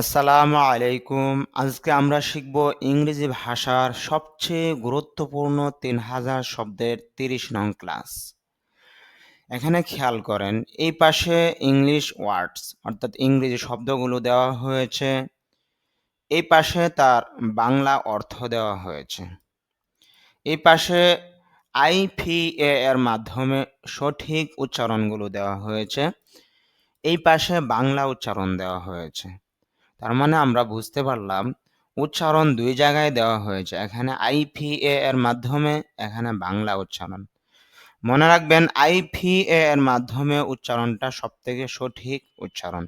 আসসালামু আলাইকুম। আজকে আমরা শিখব ইংরেজি ভাষার সবচেয়ে গুরুত্বপূর্ণ তিন হাজার শব্দের তিরিশ নং ক্লাস। এখানে খেয়াল করেন, এই পাশে ইংলিশ ওয়ার্ডস, অর্থাৎ ইংরেজি শব্দগুলো দেওয়া হয়েছে। এই পাশে তার বাংলা অর্থ দেওয়া হয়েছে। এই পাশে আইপিএ এর মাধ্যমে সঠিক উচ্চারণগুলো দেওয়া হয়েছে। এই পাশে বাংলা উচ্চারণ দেওয়া হয়েছে। তার মানে আমরা বুঝতে পারলাম উচ্চারণ দুই জায়গায় দেওয়া হয়েছে, এখানে আইপিএ এর মাধ্যমে, এখানে বাংলা উচ্চারণ। মনে রাখবেন আইপিএ এর মাধ্যমে উচ্চারণটা সব থেকে সঠিক উচ্চারণ।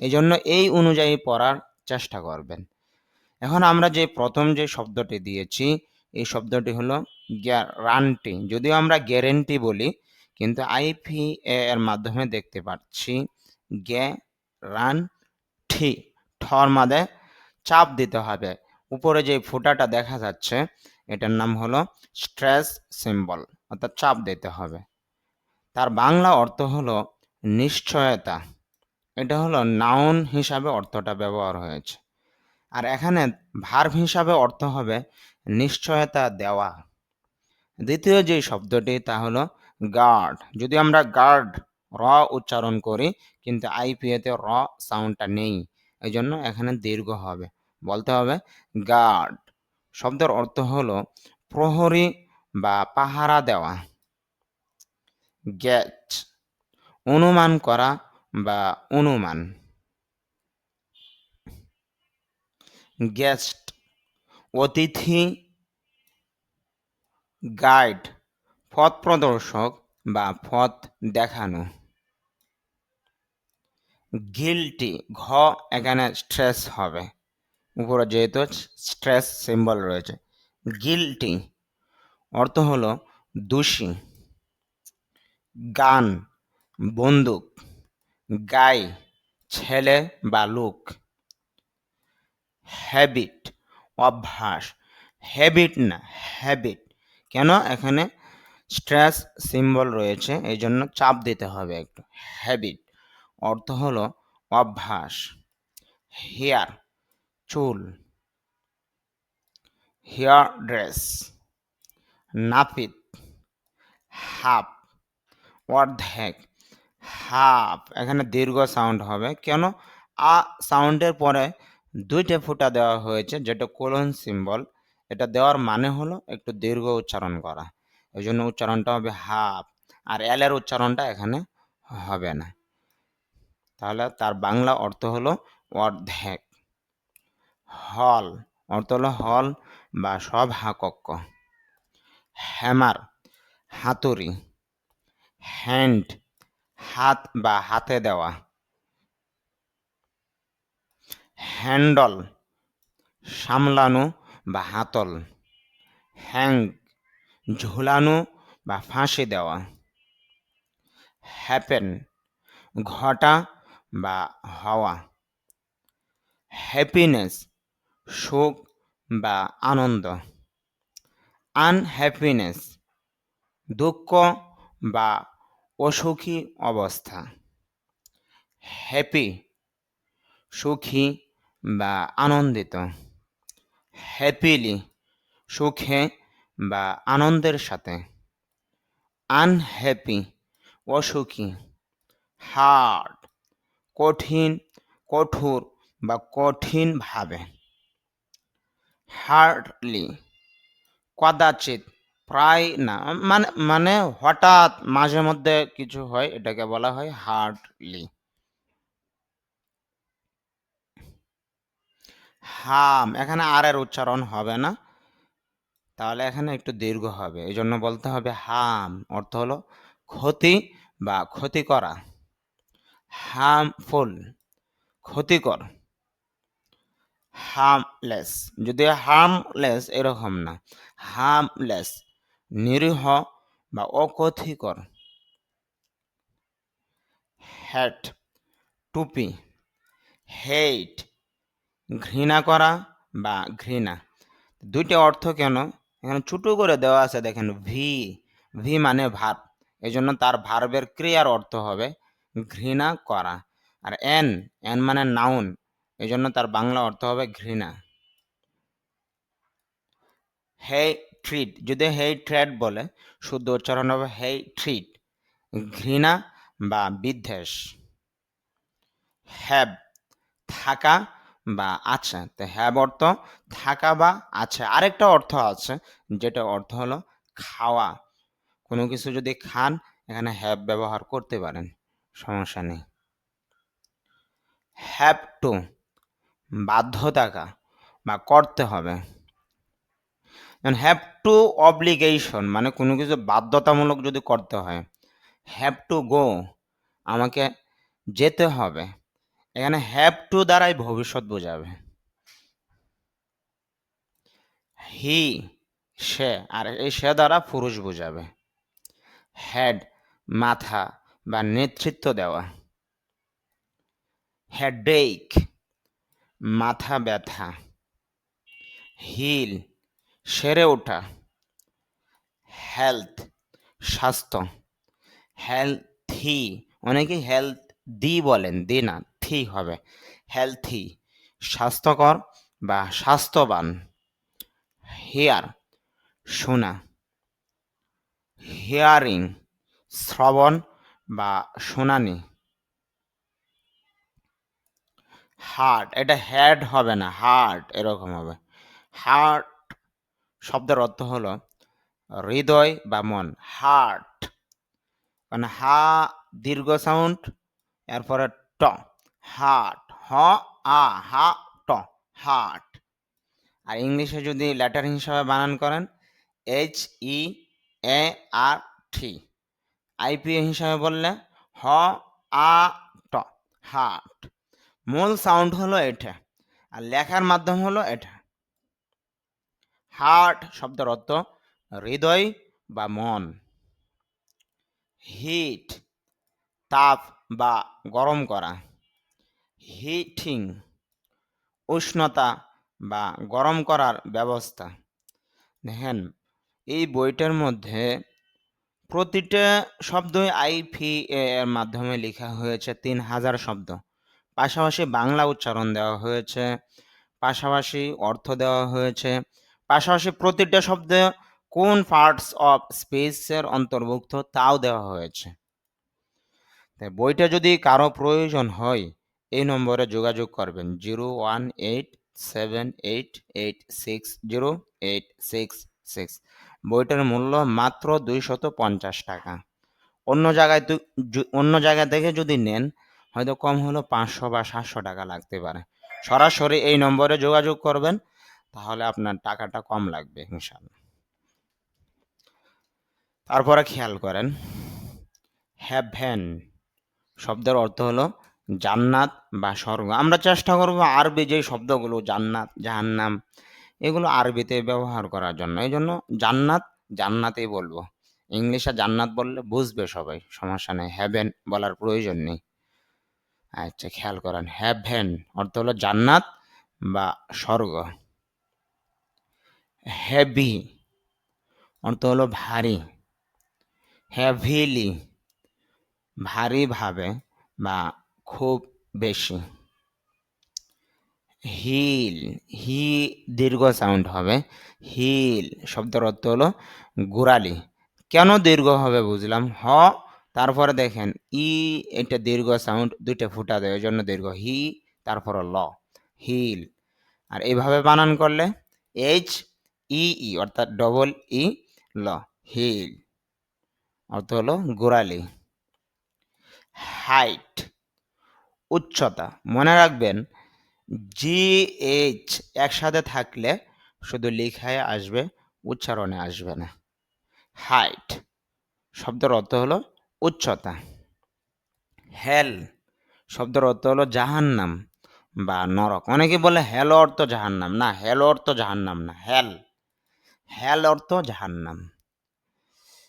এই জন্য এই অনুযায়ী পড়ার চেষ্টা করবেন। এখন আমরা যে প্রথম যে শব্দটি দিয়েছি, এই শব্দটি হলো গ্যারান্টি। যদিও আমরা গ্যারেন্টি বলি, কিন্তু আইপিএ এর মাধ্যমে দেখতে পাচ্ছি গ্যারান্টি। ঠর মাদে চাপ দিতে হবে। উপরে যে ফোঁটাটা দেখা যাচ্ছে, এটার নাম হলো স্ট্রেস সিম্বল, অর্থাৎ চাপ দিতে হবে। তার বাংলা অর্থ হলো নিশ্চয়তা। এটা হলো নাউন হিসাবে অর্থটা ব্যবহার হয়েছে। আর এখানে ভার্ভ হিসাবে অর্থ হবে নিশ্চয়তা দেওয়া। দ্বিতীয় যে শব্দটি, তা হলো গার্ড যদি আমরা গার্ড র উচ্চারণ করি, কিন্তু আইপিএতে র সাউন্ডটা নেই। এই জন্য এখানে দীর্ঘ হবে। বলতে হবে, গার্ড শব্দের অর্থ হলো প্রহরী বা পাহারা দেওয়া। গ্যাচ অনুমান করা বা অনুমান। গেস্ট অতিথি গাইড, পথ প্রদর্শক বা পথ দেখানো। গিলটি ঘ এখানে স্ট্রেস হবে। উপরে যেহেতু স্ট্রেস সিম্বল রয়েছে। গিলটি অর্থ হলো দোষী, গান, বন্দুক, গাই, ছেলে বা লোক। হ্যাবিট অভ্যাস হ্যাবিট না হ্যাবিট কেন? এখানে স্ট্রেস সিম্বল রয়েছে এই জন্য চাপ দিতে হবে একটু। হ্যাবিট অর্থ হলো অভ্যাস। হেয়ার, চুল। Hair dress. নাপিত হাফ। অর্ধেক। হাফ। এখানে দীর্ঘ সাউন্ড হবে। কেন? আ সাউন্ডের পরে দুইটা ফুটা দেওয়া হয়েছে, যেটা কোলন সিম্বল। এটা দেওয়ার মানে হলো একটু দীর্ঘ উচ্চারণ করা। এই জন্য উচ্চারণটা হবে হাফ। আর এলের উচ্চারণটা এখানে হবে না। তাহলে তার বাংলা অর্থ হলো অর্ধেক। হল, অর্থ হলো হল বা সভাকক্ষ। হ্যামার, হাতুড়ি। হ্যান্ড, হাত বা হাতে দেওয়া। হ্যান্ডল, সামলানো বা হাতল। হ্যাং, ঝুলানো বা ফাঁসি দেওয়া। হ্যাপেন, ঘটা বা হওয়া। হ্যাপিনেস সুখ বা আনন্দ। আনহ্যাপিনেস দুঃখ বা অসুখী অবস্থা। হ্যাপি সুখী বা আনন্দিত। হ্যাপিলি সুখে বা আনন্দের সাথে। আনহ্যাপি অসুখী। হার্ড কঠিন, কঠোর বা কঠিনভাবে হার্ডলি কদাচিৎ, প্রায় না মানে মানে হঠাৎ মাঝে মধ্যে কিছু হয়, এটাকে বলা হয় হার্ডলি হাম, এখানে আর এর উচ্চারণ হবে না। তাহলে এখানে একটু দীর্ঘ হবে। এই জন্য বলতে হবে হাম, অর্থ হলো ক্ষতি বা ক্ষতি করা। হার্মফুল ক্ষতিকর। হার্মলেস যদি হার্মলেস এরকম না। হার্মলেস নিরীহ বা অকথিকর হ্যাট টুপি। হেইট ঘৃণা করা বা ঘৃণা। দুইটা অর্থ কেন? এখানে ছোটো করে দেওয়া আছে, দেখেন ভি ভি মানে ভার। এই জন্য তার ভার্বের ক্রিয়ার অর্থ হবে ঘৃণা করা। আর এন এন মানে নাউন এই জন্য তার বাংলা অর্থ হবে ঘৃণা। হে ট্রিট, যদি হে ট্রেড বলে, শুদ্ধ উচ্চারণ হবে হে ট্রিট, ঘৃণা বা বিদ্বেষ। হ্যাব, থাকা বা আছে, তো হ্যাব অর্থ থাকা বা আছে। আরেকটা অর্থ আছে, যেটা অর্থ হলো খাওয়া। কোনো কিছু যদি খান, এখানে হ্যাভ ব্যবহার করতে পারেন। সমস্যা নেই। হ্যাভ টু বাধ্য থাকা বা করতে হবে। হ্যাভ টু অব্লিগেশন মানে কোনো কিছু বাধ্যতামূলক যদি করতে হয় হ্যাভ টু গো আমাকে যেতে হবে। এখানে হ্যাভ টু দ্বারাই ভবিষ্যৎ বোঝাবে। হি সে, আর এই সে দ্বারা পুরুষ বোঝাবে। হেড মাথা বা নেতৃত্ব দেওয়া। হেডেক মাথা ব্যথা, হিল, সেরে ওঠা হেলথ স্বাস্থ্য হেলথি অনেকেই হেলথ দি বলেন, দি না থি হবে। হেলথি স্বাস্থ্যকর বা স্বাস্থ্যবান হেয়ার শোনা হিয়ারিং শ্রবণ বা শুনানি। হার্ট, এটা হেড হবে না, হার্ট এরকম হবে। হার্ট শব্দের অর্থ হলো হৃদয় বা মন, হার্ট। মানে হা, দীর্ঘ সাউন্ড, এরপরে ট, হার্ট, হ, আ, হা, ট, হার্ট। আর ইংলিশে যদি লেটার হিসাবে বানান করেন এইচ ই এ আর টি আইপিএ হিসাবে বললে, হ, আ, ট হার্ট মূল সাউন্ড হলো এটা আর লেখার মাধ্যম হলো এটা হার্ট শব্দের অর্থ হৃদয় বা মন। হিট, তাপ বা গরম করা। হিটিং, উষ্ণতা বা গরম করার ব্যবস্থা। দেখেন, এই বইটার মধ্যে প্রতিটা শব্দই আইফি এর মাধ্যমে লেখা হয়েছে, তিন হাজার শব্দ। পাশাপাশি বাংলা উচ্চারণ দেওয়া হয়েছে, পাশাপাশি অর্থ দেওয়া হয়েছে, পাশাপাশি প্রতিটা শব্দে কোন পার্টস অফ স্পেসের অন্তর্ভুক্ত তাও দেওয়া হয়েছে। তাই বইটা যদি কারও প্রয়োজন হয়, এই নম্বরে যোগাযোগ করবেন, zero one eight seven eight eight six zero eight six six. বইটার মূল্য মাত্র দুইশত পঞ্চাশ টাকা। অন্য জায়গায় অন্য জায়গা থেকে যদি নেন, হয়তো কম হলো পাঁচশো বা সাতশো টাকা লাগতে পারে। সরাসরি এই নম্বরে যোগাযোগ করবেন, তাহলে আপনার টাকাটা কম লাগবে ইনশাল্লাহ তারপরে খেয়াল করেন হ্যাভেন শব্দের অর্থ হলো জান্নাত বা স্বর্গ। আমরা চেষ্টা করব আরবি যে শব্দগুলো, জান্নাত, জাহান্নাম এগুলো আরবিতে ব্যবহার করার জন্য। এই জন্য জান্নাত, জান্নাতেই বলব। ইংলিশে জান্নাত বললে বুঝবে সবাই, সমস্যা নেই। হ্যাভেন বলার প্রয়োজন নেই। আচ্ছা খেয়াল করেন। হ্যাভেন অর্থ হলো জান্নাত বা স্বর্গ। হেভি অর্থ হলো ভারী। হেভিলি ভারীভাবে বা খুব বেশি। হিল, হি দীর্ঘ সাউন্ড হবে। হিল শব্দের অর্থ হলো গোড়ালি। কেন দীর্ঘ হবে বুঝলাম? হ, তারপরে দেখেন, ই এটা দীর্ঘ সাউন্ড দুইটা ফুটা দেয় জন্য দীর্ঘ। হি, তারপর ল, হিল। আর এইভাবে বানান করলে, এইচ, ই ই, অর্থাৎ ডবল ই, ল, হিল, অর্থ হলো গোড়ালি। হাইট উচ্চতা, মনে রাখবেন জি এইচ একসাথে থাকলে শুধু লেখায় আসবে, উচ্চারণে আসবে না। হাইট শব্দের অর্থ হলো উচ্চতা। হেল শব্দের অর্থ হলো জাহান্নাম বা নরক। অনেকে বলে হেল অর্থ জাহান্নাম। না হেল অর্থ জাহান্নাম না হেল হেল অর্থ জাহান্নাম।